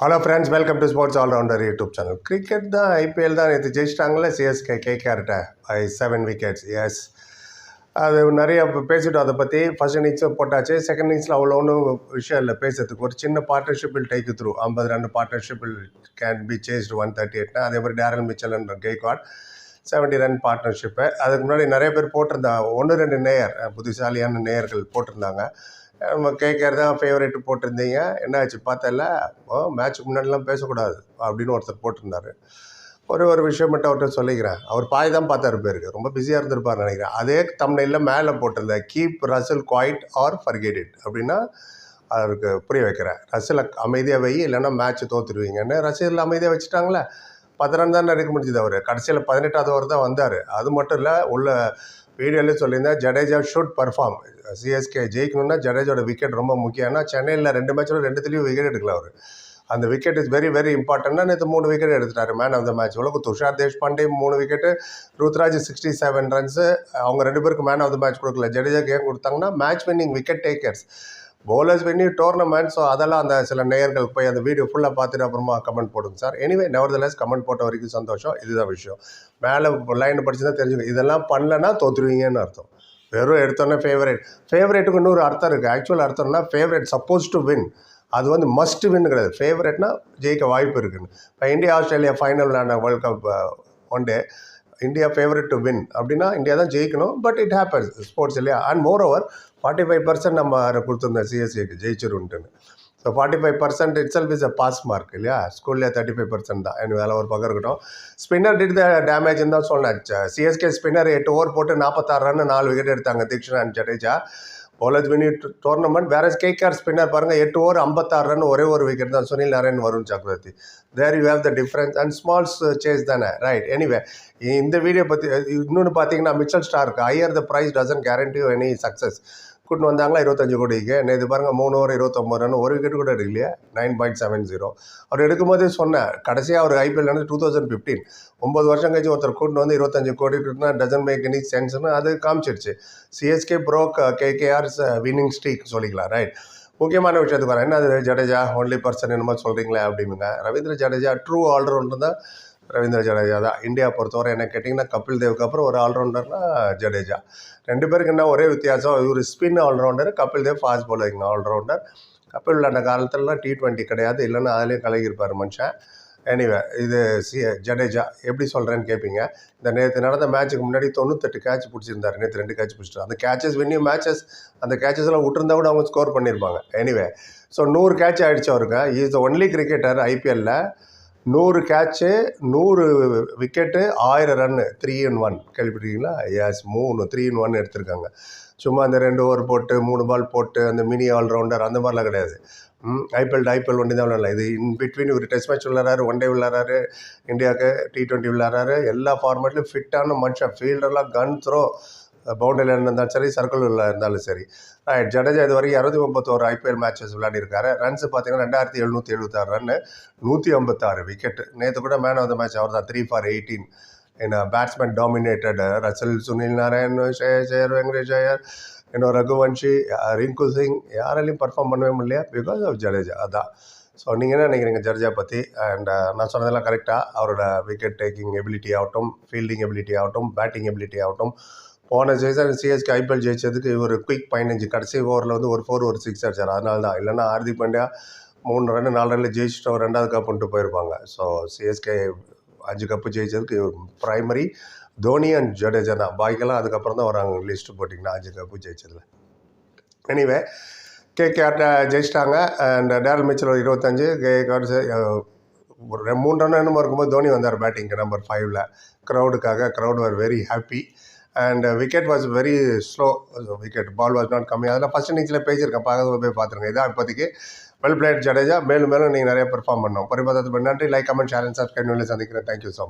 Hello friends welcome to sports allrounder YouTube channel cricket தான் IPL தான் நேற்று ஜெயிச்சிட்டாங்களே சிஎஸ்கே கேகேஆர்கிட்ட பை செவன் விக்கெட்ஸ் எஸ் அது நிறைய இப்போ பேசிட்டோம் அதை பற்றி ஃபர்ஸ்ட் இன்னிங்ஸும் போட்டாச்சு செகண்ட் இன்னிங்ஸில் அவ்வளோ ஒன்றும் விஷயம் இல்லை பேசுறதுக்கு. ஒரு சின்ன பார்ட்னர்ஷிப் வில் டேக் த்ரூ ஐம்பது ரெண்டு partnership will can be chased one thirty எயிட்னா அதே மாதிரி Daryl Mitchell and Gaikwad seventy run partnership அதுக்கு முன்னாடி நிறைய பேர் போட்டிருந்தாங்க ஒன்று ரெண்டு நேயர் புத்திசாலியான நேயர்கள் போட்டிருந்தாங்க. நம்ம கேட்கறது தான் ஃபேவரேட் போட்டிருந்தீங்க. என்னாச்சு பார்த்தல ஓ மேட்ச்சுக்கு முன்னாடிலாம் பேசக்கூடாது அப்படின்னு ஒருத்தர் போட்டிருந்தாரு. ஒரு ஒரு விஷயம் மட்டும் அவர்கிட்ட சொல்லிக்கிறேன். அவர் பாய் தான் பார்த்தாரு பேருக்கு ரொம்ப பிஸியாக இருந்திருப்பார் நினைக்கிறேன். அதே தமிழில் மேலே போட்டிருந்தேன் keep Russell quiet or forget it அப்படின்னா அவருக்கு புரிய வைக்கிறேன். ரசில் அமைதியாக வை இல்லைன்னா மேட்ச் தோத்துருவீங்கன்னு ரசிகர்கள் அமைதியாக வச்சுட்டாங்களே. பத்து தான் எடுக்க முடிஞ்சது அவர். கடைசியில் பதினெட்டாவது ஓவர் தான் வந்தார். அது மட்டும் இல்லை உள்ள வீடியோலேயே சொல்லியிருந்தேன் ஜடேஜா ஷுட் பர்ஃபார்ம் சிஎஸ்கே ஜெயிக்கணும்னா ஜடேஜோட விக்கெட் ரொம்ப முக்கியம். ஏன்னா சென்னையில் ரெண்டு மேட்சில் ரெண்டுத்துலேயும் விக்கெட் எடுக்கல அவர். அந்த விக்கெட் இஸ் வெரி வெரி இம்பார்ட்டன்ட்னா நேற்று மூணு விக்கெட் எடுத்துட்டார் மேன் ஆஃப் த மேட்ச் உலக துஷார் தேஷ்பாண்டே மூணு wicket Ruturaj sixty seven runs அவங்க ரெண்டு பேருக்கு மேன் ஆஃப் த மேட்ச் கொடுக்கல. ஜடேஜாக்கு ஏன் கொடுத்தாங்கன்னா match winning wicket takers bowlers win tournament so அதெல்லாம் அந்த சில நேயர்கள் போய் அந்த வீடியோ ஃபுல்லாக பார்த்துட்டு அப்புறமா கமெண்ட் போடுங்க சார். எனிவே நெவர்தலஸ் கமெண்ட் போட்ட வரைக்கும் சந்தோஷம். இதுதான் விஷயம். மேலே லைன் படிச்சு தான் தெரிஞ்சுக்கணும். இதெல்லாம் பண்ணலன்னா தோத்துருவீங்கன்னு அர்த்தம். வெறும் எடுத்தோன்னே ஃபேவரேட் ஃபேவரேட்டுக்கு இன்னொரு அர்த்தம் இருக்குது ஆக்சுவல் அர்த்தம்னா ஃபேவரேட் சப்போஸ் டு வின் அது வந்து மஸ்ட் வின் கிடையாது. ஃபேவரட்னா ஜெயிக்க வாய்ப்பு இருக்குன்னு. இப்போ இந்தியா ஆஸ்திரேலியா ஃபைனல் விளையாண்ட world cup one day India favourite to win அப்படின்னா இந்தியா தான் ஜெயிக்கணும். பட் இட் ஹேப்பன்ஸ் ஸ்போர்ட்ஸ் இல்லையா? And moreover forty five percent நம்ம அதை கொடுத்துருந்தோம் சிஎஸ்சிக்கு ஜெயிச்சிருன்ட்டுன்னு. So forty five percent itself is a pass mark இல்லையா? ஸ்கூல்லேயே தேர்ட்டி ஃபைவ் பர்சன்ட் தான். எனக்கு வேலை ஒரு பக்கம் இருக்கட்டும். ஸ்பின்னர் டிட் த டேமேஜ்னு தான் சொன்னேன் சிஎஸ்கே ஸ்பின்னர் எட்டு ஓவர் போட்டு நாற்பத்தாறு ரன் நாலு விக்கெட் எடுத்தாங்க Theekshana and Jadeja. Bowlers win tournament வேற கேகேஆர் ஸ்பின்னர் பாருங்கள் எட்டு ஓவர் ஐம்பத்தாறு ரன் ஒரே ஒரு விக்கெட் தான். Sunil Narine Varun Chakravarthy there you have the difference and smalls chase தானே. ரைட் எனிவே இந்த வீடியோ பற்றி இன்னொன்று பார்த்தீங்கன்னா Mitchell Stark higher the price doesn't guarantee any success கூட்டின்னு வந்தாங்களா? இருபத்தஞ்சு கோடிக்கு. நேற்று பாருங்கள் மூணு ஓவர் இருபத்தொம்பது ரன் ஒரு விக்கெட் கூட எடுக்கலையே. Nine point seven zero. அவர் எடுக்கும்போது சொன்னேன் கடைசியாக அவர் ஐபிஎல் நடந்து டூ தௌசண்ட் ஃபிஃப்டீன். ஒம்பது வருஷம் கழிச்சு ஒருத்தர் கூட்டின்னு வந்து இருபத்தஞ்சு கோடி கொடுத்தா டசன் மேக் எனி சென்ஸ்னு அது காமிச்சிருச்சு. CSK broke KKR's winning streak சொல்லிக்கலாம் ரைட் முக்கியமான விஷயத்துக்கு வரேன். என்ன அது ஜடேஜா? ஒன்லி பர்சன் என்னமோ சொல்கிறீங்களே அப்படிங்க ரவீந்திர ஜடேஜா ட்ரூ ஆல்ரவுண்டர் தான். ரவீந்திர ஜடேஜா தான். இந்தியா பொறுத்தவரை என்ன கேட்டிங்கன்னா கபில் தேவுக்கு அப்புறம் ஒரு ஆல்ரவுண்டர்னா ஜடேஜா. ரெண்டு பேருக்கு என்ன ஒரே வித்தியாசம் இவர் spin allrounder Kapil Dev fast bowling allrounder Kapil விளாண்ட காலத்துலலாம் டி ட்வெண்ட்டி கிடையாது இல்லைன்னா அதுலேயும் கலகியிருப்பார் மனுஷன். எனிவே இது சி ஜடேஜா எப்படி சொல்கிறேன்னு கேட்பீங்க இந்த நேற்று நடந்த மேட்ச்சுக்கு முன்னாடி தொண்ணூத்தெட்டு கேட்ச் பிடிச்சிருந்தாரு நேற்று ரெண்டு கேட்ச் பிடிச்சிட்டு அந்த கேச்சஸ் வின்னிங் மேட்சஸ் அந்த கேச்சஸ்லாம் விட்டுருந்தா கூட அவங்க ஸ்கோர் பண்ணியிருப்பாங்க. எனிவே ஸோ நூறு கேட்ச் ஆகிடுச்சு அவருக்கு. இஸ் த ஒன்லி கிரிக்கெட்டர் ஐபிஎல்லில் நூறு கேட்சு நூறு விக்கெட்டு ஆயிரம் ரன்னு த்ரீ இன் ஒன் கேள்விப்பட்டிருக்கீங்களா? எஸ் மூணு த்ரீ இன் ஒன் எடுத்திருக்காங்க. சும்மா அந்த ரெண்டு ஓவர் போட்டு மூணு பால் போட்டு அந்த மினி ஆல்ரவுண்டர் அந்த மாதிரிலாம் கிடையாது. ஐபிஎல் ஐபிஎல் ஒன்றி தான் விளாட்லாம் இது இன் பிட்வீன் ஒரு டெஸ்ட் மேட்ச் விளாட்றாரு ஒன் டே விளாட்றாரு இந்தியாவுக்கு டி ட்வெண்ட்டி விளாட்றாரு எல்லா ஃபார்மேட்லையும் ஃபிட்டான மனுஷன் ஃபீல்டர்லாம் கன் த்ரோ பவுண்டரியில் இருந்தாலும் சரி சர்க்கிளில் இருந்தாலும் சரி. ரைட் ஜடேஜா இது வரைக்கும் இரநூத்தி முப்பத்தோரு ஐபிஎல் மேட்சஸ் விளையாடிருக்காரு. ரன்ஸ் பார்த்தீங்கன்னா ரெண்டாயிரத்தி எழுநூற்றி எழுபத்தாறு ரன்னு நூற்றி ஐம்பத்தாறு விக்கெட் நேற்று கூட மேன் ஆஃப் த மேட்ச் அவர் தான் த்ரீ ஃபார் எயிட்டீன் என்ன batsman dominated Russell Sunil Narine சேர் வெங்கடேஷ் ஐயர் இன்னும் ரகுவன்ஷி ரிங்கு சிங் யாராலையும் பர்ஃபார்ம் பண்ணவே முடியல பிகாஸ் ஆஃப் ஜடேஜா அதான். ஸோ நீங்கள் என்ன நினைக்கிறீங்க ஜடேஜா பற்றி அண்ட் நான் சொன்னதெல்லாம் கரெக்டாக அவரோட விக்கெட் டேக்கிங் எபிலிட்டி ஆகட்டும் ஃபீல்டிங் எபிலிட்டி ஆகட்டும் பேட்டிங் எபிலிட்டி ஆகட்டும் போன சீசன் சிஎஸ்கே ஐபிஎல் ஜெயிச்சதுக்கு இவர் குயிக் பதினஞ்சு கடைசி ஓவரில் வந்து ஒரு ஃபோர் ஒரு சிக்ஸ் அடிச்சார். அதனால தான். இல்லைன்னா ஹார்திக் பாண்டியா மூணு ரன் நாலு ரனில் ஜெயிச்சுட்டு ஒரு ரெண்டாவது பண்ணிட்டு போயிருப்பாங்க. ஸோ சிஎஸ்கே அஞ்சு கப்பு ஜெயிச்சதுக்கு ப்ரைமரி தோனி அண்ட் ஜடேஜா தான். பாய்க்கெல்லாம் அதுக்கப்புறம் தான் வராங்க. லிஸ்ட்டு போட்டிங்கன்னா அஞ்சு கப்பு ஜெயிச்சதில். எனிவே கேகேஆர்ட்ட ஜெயிச்சிட்டாங்க. அண்ட் டேரல் மிச்சல் ஒரு இருபத்தஞ்சு. கேகேஆர் ஒரு மூணு ரன் என்னமோ இருக்கும்போது தோனி வந்தார் பேட்டிங்க்கு நம்பர் ஃபைவ்ல க்ரௌடுக்காக crowd are very happy and wicket was very slow wicket ball was not கம்மி அதெல்லாம் ஃபஸ்ட் இன்னிங்ஸில் பேசியிருக்கேன். பார்க்க போய் பார்த்துருங்க. இதான் இப்போதைக்கு. Well played Jadeja. மேலும் மேலும் நீங்கள் நிறைய பெர்ஃபார்ம் பண்ணோம் பரிபாதத்துக்கு நன்றி like comment share and subscribe சந்திக்கிறேன். Thank you so much